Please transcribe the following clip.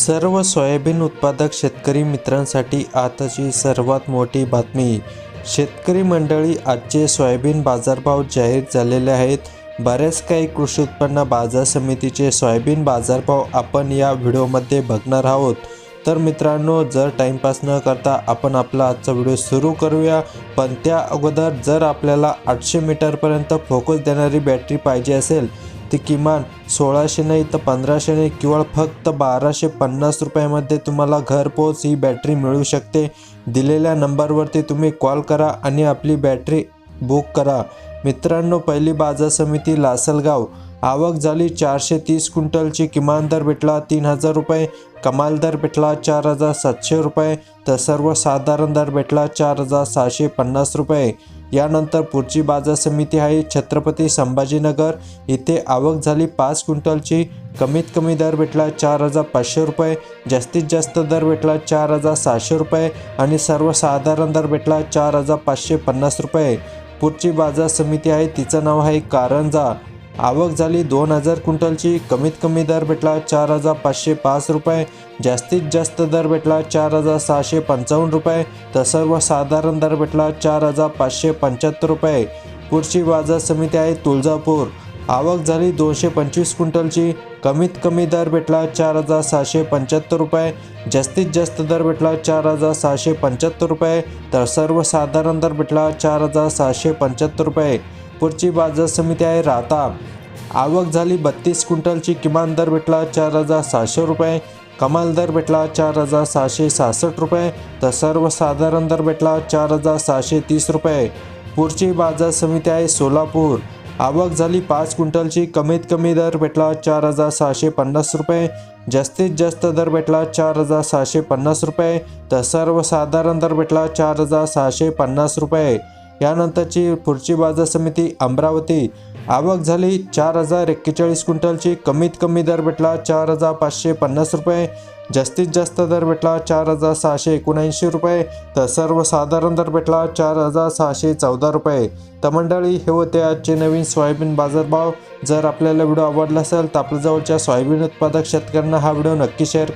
सर्व सोयाबीन उत्पादक शेतकरी मित्रांसाठी आताची सर्वात मोठी बातमी. शेतकरी मंडळी आजचे सोयाबीन बाजारभाव जाहीर झालेले आहेत. बऱ्याच काही कृषी उत्पन्न बाजार समितीचे सोयाबीन बाजारभाव आपण या व्हिडिओमध्ये बघणार आहोत. तर मित्रांनो जर टाईमपास न करता आपण आपला आजचा व्हिडिओ सुरू करूया. पण त्या अगोदर जर आपल्याला आठशे मीटरपर्यंत फोकस देणारी बॅटरी पाहिजे असेल ती किमान सोळाशे नाही तर पंधराशे नाही किंवा फक्त बाराशे पन्नास रुपयामध्ये तुम्हाला घरपोच ही बॅटरी मिळू शकते. दिलेल्या नंबरवरती तुम्ही कॉल करा आणि आपली बॅटरी बुक करा. मित्रांनो पहिली बाजार समिती लासलगाव. आवक झाली चारशे तीस क्विंटलची किमान दर भेटला तीन हजार रुपये कमाल दर भेटला चार हजार सातशे रुपये तर सर्वसाधारण दर भेटला चार हजार सहाशे पन्नास रुपये. यानंतर पुढची बाजार समिती आहे. छत्रपती संभाजीनगर. इथे आवक झाली पाच क्विंटलची. कमीत कमी दर भेटला चार हजार पाचशे रुपये. जास्तीत जास्त दर भेटला चार हजार सहाशे रुपये आणि सर्वसाधारण दर भेटला चार हजार पाचशे पन्नास रुपये. पुढची बाजार समिती आहे. तिचं नाव आहे कारंजा. आवक झाली दोन हजार क्विंटलची. कमीत कमी दर भेटला चार हजार पाचशे पाच रुपये. जास्तीत जास्त दर भेटला चार हजार सहाशे पंचावन्न रुपये. तर सर्वसाधारण दर भेटला चार हजार पाचशे पंच्याहत्तर रुपये. पुढची बाजार समिती आहे तुळजापूर. आवक झाली दोनशे पंचवीस क्विंटलची. कमीत कमी दर भेटला चार हजार सहाशे पंच्याहत्तर रुपये. जास्तीत जास्त दर भेटला चार हजार सहाशे पंच्याहत्तर रुपये. तर सर्वसाधारण दर भेटला चार हजार सहाशे पंच्याहत्तर रुपये. पुढची बाजार समिती आहे राता आवक झाली बत्तीस क्विंटलची किमान दर भेटला चार हजार सहाशे रुपये. कमाल दर भेटला चार हजार सहाशे सहासष्ट रुपये. तर सर्वसाधारण दर भेटला चार हजार सहाशे तीस रुपये. पुढची बाजार समिती आहे सोलापूर. आवक झाली पाच क्विंटलची कमीत कमी दर भेटला चार हजार सहाशे पन्नास रुपये. जास्तीत जास्त दर भेटला चार हजार सहाशे पन्नास रुपये. तर सर्वसाधारण दर भेटला चार हजार सहाशे पन्नास रुपये. यानंतरची पुढची बाजार समिती अमरावती. आवक झाली चार हजार एक्केचाळीस क्विंटलची. कमीत कमी दर भेटला चार हजार पाचशे पन्नास रुपये. जास्तीत जास्त दर भेटला चार हजार सहाशे एकोणऐंशी रुपये. तर सर्वसाधारण दर भेटला चार हजार सहाशे चौदा रुपये. तर मंडळी हे होते आजचे नवीन सोयाबीन बाजारभाव. जर आपल्याला व्हिडिओ आवडला असेल तर आपल्या जवळच्या सोयाबीन उत्पादक शेतकऱ्यांना हा व्हिडिओ नक्की शेअर